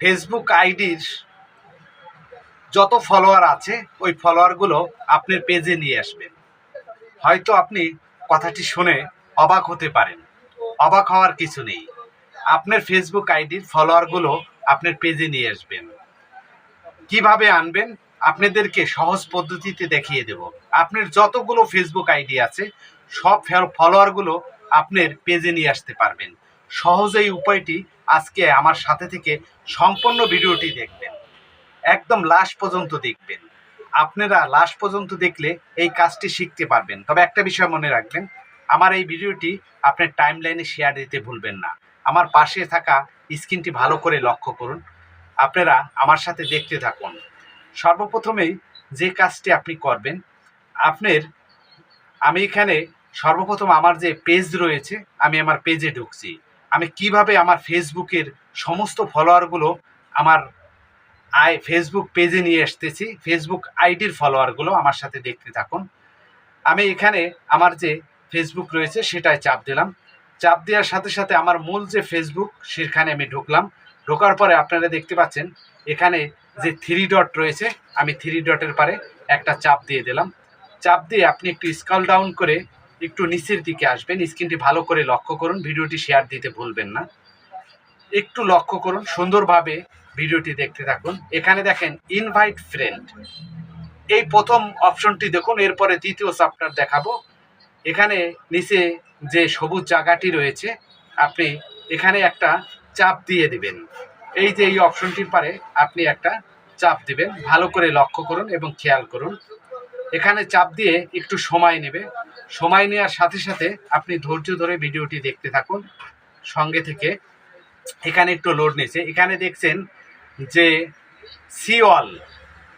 Facebook আইডির যত follower আছে, ওই ফলোয়ারগুলো আপনার পেজে নিয়ে আসবেন। হয়তো আপনি কথাটি শুনে অবাক হতে পারেন। অবাক হওয়ার কিছু নেই। আপনার ফেসবুক আইডির ফলোয়ারগুলো আপনার পেজে নিয়ে আসবেন। কীভাবে আনবেন? আপনাদেরকে সহজ পদ্ধতিতে দেখিয়ে দেব। আপনার যতগুলো ফেসবুক আইডি আছে, সব ফলোয়ারগুলো আপনার পেজে নিয়ে আসতে পারবেন। সহজ এই উপায়টি আজকে আমার সাথে থেকে সম্পূর্ণ ভিডিওটি দেখবেন। একদম লাস্ট পর্যন্ত দেখবেন। আপনারা লাস্ট পর্যন্ত দেখলে এই কাজটি শিখতে পারবেন। তবে একটা বিষয় মনে রাখবেন, আমার এই ভিডিওটি আপনার টাইম লাইনে শেয়ার দিতে ভুলবেন না। আমার পাশে থাকা স্ক্রিনটি ভালো করে লক্ষ্য করুন। আপনারা আমার সাথে দেখতে থাকুন। সর্বপ্রথমেই যে কাজটি আপনি করবেন, আপনার, আমি এখানে সর্বপ্রথম আমার যে পেজ রয়েছে, আমি আমার পেজে ঢুকছি। আমি কীভাবে আমার ফেসবুকের সমস্ত ফলোয়ারগুলো আমার আই, ফেসবুক পেজে নিয়ে আসতেছি, ফেসবুক আইডির ফলোয়ারগুলো আমার সাথে দেখতে থাকুন। আমি এখানে আমার যে ফেসবুক রয়েছে সেটাই চাপ দিলাম। চাপ দেওয়ার সাথে সাথে আমার মূল যে ফেসবুক সেখানে আমি ঢুকলাম। ঢোকার পরে আপনারা দেখতে পাচ্ছেন, এখানে যে থ্রি ডট রয়েছে, আমি থ্রি ডটের পারে একটা চাপ দিয়ে দিলাম। চাপ দিয়ে আপনি একটু স্কল ডাউন করে একটু নিচের দিকে আসবেন, স্ক্রিনটি ভালো করে লক্ষ্য করুন, ভিডিওটি শেয়ার দিতে ভুলবেন না। একটু লক্ষ্য করুন, সুন্দরভাবে ভিডিওটি দেখতে থাকুন। এখানে দেখেন ইনভাইট ফ্রেন্ড এই প্রথম অপশনটি দেখুন, এরপরে দ্বিতীয় চ্যাপ্টার দেখাবো। এখানে নিচে যে সবুজ জায়গাটি রয়েছে, আপনি এখানে একটা চাপ দিয়ে দিবেন। এই যে এই অপশনটির পারে আপনি একটা চাপ দিবেন। ভালো করে লক্ষ্য করুন এবং খেয়াল করুন। এখানে চাপ দিয়ে একটু সময় নেবে। সময় নেওয়ার সাথে সাথে আপনি ধৈর্য ধরে ভিডিওটি দেখতে থাকুন। সঙ্গে থেকে এখানে একটু লোড নিয়েছে। এখানে দেখছেন যে সিওয়াল,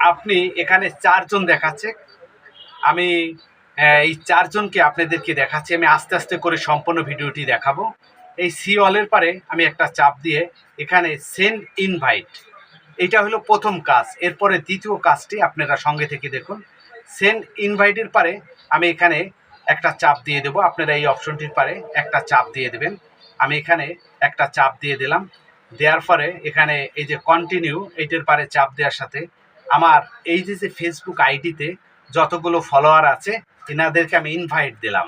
আপনি এখানে চারজন দেখাচ্ছে। আমি এই চারজনকে আপনাদেরকে দেখাচ্ছি। আমি আস্তে আস্তে করে সম্পূর্ণ ভিডিওটি দেখাবো। এই সিওয়ালের পারে আমি একটা চাপ দিয়ে এখানে সেন্ড ইনভাইট এটা হলো প্রথম কাজ। এরপরে দ্বিতীয় কাজটি আপনারা সঙ্গে থেকে দেখুন। সেন্ড ইনভাইটের পারে আমি এখানে একটা চাপ দিয়ে দেবো। আপনারা এই অপশনটির পারে একটা চাপ দিয়ে দেবেন। আমি এখানে একটা চাপ দিয়ে দিলাম। দেওয়ার পরে এখানে এই যে কন্টিনিউ এইটার পারে চাপ দেওয়ার সাথে আমার এই যে যে ফেসবুক আইডিতে যতগুলো ফলোয়ার আছে, এনাদেরকে আমি ইনভাইট দিলাম।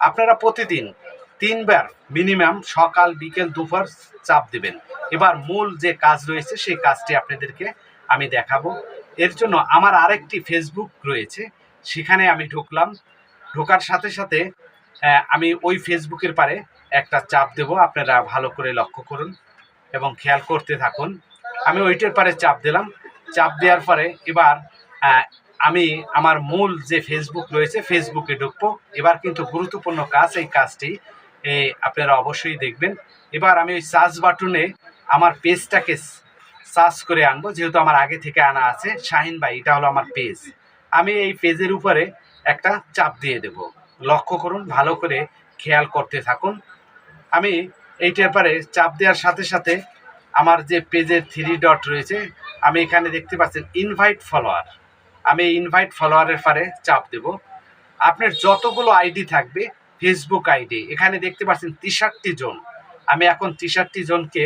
আপনারা প্রতিদিন তিনবার মিনিমাম সকাল, বিকেল, দুপুর চাপ দিবেন। এবার মূল যে কাজ রয়েছে, সেই কাজটি আপনাদেরকে আমি দেখাবো। এর জন্য আমার আরেকটি ফেসবুক রয়েছে। সেখানে আমি ঢুকলাম। ঢোকার সাথে সাথে আমি ওই ফেসবুকের পারে একটা চাপ দেব। আপনারা ভালো করে লক্ষ্য করুন এবং খেয়াল করতে থাকুন। আমি ওইটার পারে চাপ দিলাম। চাপ দেওয়ার পরে এবার আমি আমার মূল যে ফেসবুক রয়েছে ফেসবুকে ঢুকবো। এবার কিন্তু গুরুত্বপূর্ণ কাজ এই কাজটি আপনারা অবশ্যই দেখবেন। এবার আমি ওই সার্চ বাটনে আমার পেজটাকে সার্চ করে আনব। যেহেতু আমার আগে থেকে আনা আছে শাহিন ভাই, এটা হলো আমার পেজ আমি এই পেজের উপরে একটা চাপ দিয়ে দেব। লক্ষ্য করুন, ভালো করে খেয়াল করতে থাকুন। আমি এইটার পরে চাপ দেওয়ার সাথে সাথে আমার যে পেজের থ্রি ডট রয়েছে, আমি এখানে দেখতে পাচ্ছেন ইনভাইট ফলোয়ার আমি ইনভাইট ফলোয়ারের পারে চাপ দেব। আপনার যতগুলো আইডি থাকবে ফেসবুক আইডি এখানে দেখতে পাচ্ছেন তিষট্টি জন। আমি এখন তিষট্টি জনকে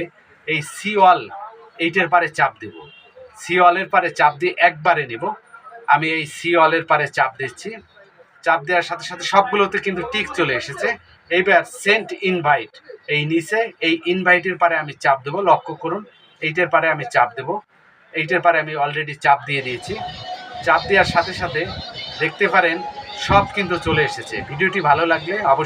এই সিওয়াল এইটার পারে চাপ দেব। সিওয়ালের পারে চাপ দিয়ে একবারে নেব। আমি এই সি অলের পারে চাপ দিচ্ছি। চাপ দেওয়ার সাথে সাথে সবগুলোতে কিন্তু টিক চলে এসেছে। এইবার সেন্ট ইনভাইট এই নিচে, এই ইনভাইটের পারে আমি চাপ দেবো, লক্ষ্য করুন, এইটার পারে আমি চাপ দেবো। এইটার পারে আমি অলরেডি চাপ দিয়ে দিয়েছি। চাপ দেওয়ার সাথে সাথে দেখতে পারেন, সব কিন্তু চলে এসেছে। ভিডিওটি ভালো লাগলে অবশ্যই